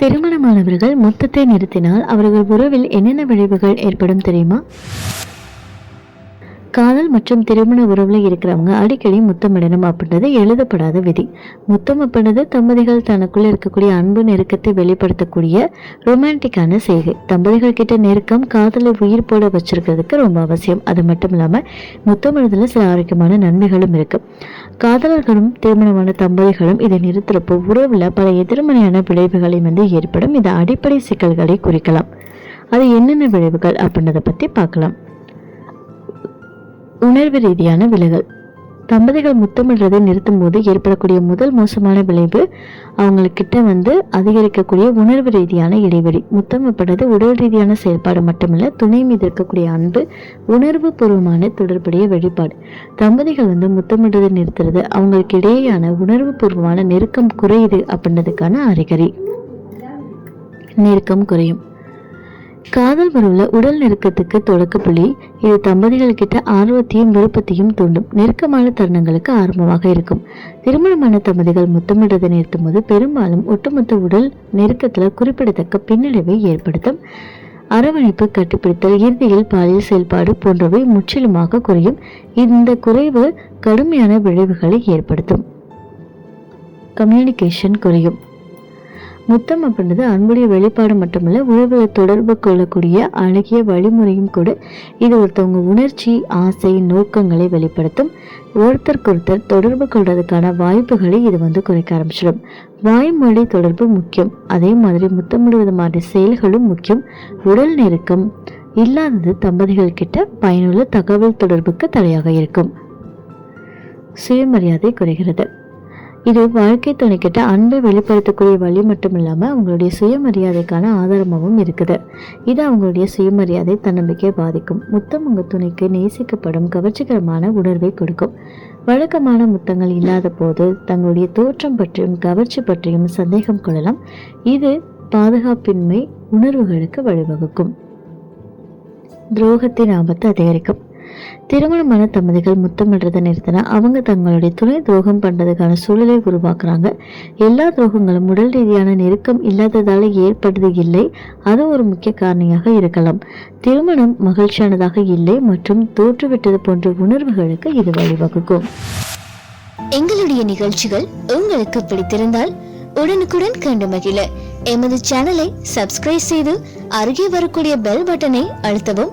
திருமணமானவர்கள் மொத்தத்தை நிறுத்தினால் அவர்கள் உறவில் என்னென்ன விளைவுகள் ஏற்படும் தெரியுமா? காதல் மற்றும் திருமண உறவுல இருக்கிறவங்க அடிக்கடி முத்தமிடணும் அப்படின்றது எழுதப்படாத விதி. முத்தம் அப்படின்றது தம்பதிகள் தனக்குள்ள இருக்கக்கூடிய அன்பு நெருக்கத்தை வெளிப்படுத்தக்கூடிய ரொமான்டிக்கான செய்கை. தம்பதிகள் கிட்ட நெருக்கம் காதலை உயிர் போட வச்சிருக்கிறதுக்கு ரொம்ப அவசியம். அது மட்டும் இல்லாம முத்தமிடுதல சில ஆரோக்கியமான நன்மைகளும் இருக்குது காதலர்களும் திருமணமான தம்பதிகளும் இதை நிறுத்துறப்போ உறவுல பல எதிர்மறையான விளைவுகளை வந்து ஏற்படும். இந்த அடிப்படை சிக்கல்களை குறிக்கலாம். அது என்னென்ன விளைவுகள் அப்படின்றத பத்தி பார்க்கலாம். உணர்வு ரீதியான விலகல். தம்பதிகள் முத்தமிடுறதை நிறுத்தும் போது ஏற்படக்கூடிய முதல் மோசமான விளைவு அவங்கக்கிட்ட வந்து அதிகரிக்கக்கூடிய உணர்வு ரீதியான இடைவெளி. முத்தமிடுறது உடல் ரீதியான செயல்பாடு மட்டுமில்லை துணை மீது இருக்கக்கூடிய அன்பு உணர்வு பூர்வமான தொடர்புடைய வெளிப்பாடு. தம்பதிகள் வந்து முத்தமிடுறதை நிறுத்துறது அவங்களுக்கு இடையேயான உணர்வு பூர்வமான நெருக்கம் குறையுது அப்படின்றதுக்கான அறிகுறி. நெருக்கம் குறையும். காதல் உறவுல உடல் நெருக்கத்துக்கு தொடக்க புள்ளி. இது தம்பதிகள் கிட்ட ஆர்வத்தையும் விருப்பத்தையும் தூண்டும். நெருக்கமான தருணங்களுக்கு ஆரம்பமாக இருக்கும். திருமணமான தம்பதிகள் முத்தமிடுறதை நிறுத்தும் போது பெரும்பாலும் ஒட்டுமொத்த உடல் நெருக்கத்துல குறிப்பிடத்தக்க பின்னடைவை ஏற்படுத்தும். அரவணைப்பு கட்டுப்பிடித்தல் இறுதியில் பாலியல் செயல்பாடு போன்றவை முற்றிலுமாக குறையும். இந்த குறைவு கடுமையான விளைவுகளை ஏற்படுத்தும். கம்யூனிகேஷன் குறையும். முத்தம் அப்படின்றது அன்புடைய வெளிப்பாடு மட்டுமல்ல உறவுகளை தொடர்பு கொள்ளக்கூடிய அழகிய வழிமுறையும் கூட. இது ஒருத்தவங்க உணர்ச்சி ஆசை நோக்கங்களை வெளிப்படுத்தும். ஒருத்தருக்கு ஒருத்தர் தொடர்பு கொள்றதுக்கான வாய்ப்புகளை இது வந்து குறைக்க ஆரம்பிச்சிடும். வாய்மொழி தொடர்பு முக்கியம். அதே மாதிரி முத்தமிடுவது மாதிரி செயல்களும் முக்கியம். உடல் நெருக்கம் இல்லாதது தம்பதிகள் கிட்ட பயனுள்ள தகவல் தொடர்புக்கு தடையாக இருக்கும். சுயமரியாதை குறைகிறது. இது வாழ்க்கை துணைக்கிட்ட அன்பை வெளிப்படுத்தக்கூடிய வழி மட்டும் இல்லாமல் அவங்களுடைய சுயமரியாதைக்கான ஆதாரமாகவும் இருக்குது. இது அவங்களுடைய சுயமரியாதை தன்னம்பிக்கையை பாதிக்கும். முத்தம் உங்கள் துணைக்கு நேசிக்கப்படும் கவர்ச்சிகரமான உணர்வை கொடுக்கும். வழக்கமான முத்தங்கள் இல்லாத போது தங்களுடைய தோற்றம் பற்றியும் கவர்ச்சி பற்றியும் சந்தேகம் கொள்ளலாம். இது பாதுகாப்பின்மை உணர்வுகளுக்கு வழிவகுக்கும். துரோகத்தின் ஆபத்து அதிகரிக்கும். திருமணமான தம்பதிகள் முத்தமிடுறதை நிறுத்தினா அவங்க தங்களுடைய துணை துரோகம் பண்ணுறதுக்கான சூழலை உருவாக்குறாங்க. எல்லா துரோகங்களும் உடல் ரீதியான நெருக்கம் இல்லாததால் ஏற்படுது இல்லை. அது ஒரு முக்கிய காரணியாக இருக்கலாம். திருமணம் மகிழ்ச்சியானதாக இல்லை மற்றும் தோற்றுவிட்டது போன்ற உணர்வுகளுக்கு இது வழிவகுக்கும். எங்களுடைய நிகழ்ச்சிகள் உங்களுக்கு பிடித்திருந்தால் உடனுக்குடன் கண்டு மகிழ. எமது சேனலை சப்ஸ்கிரைப் செய்து அருகே வரக்கூடிய பெல் பட்டனை அழுத்தவும்.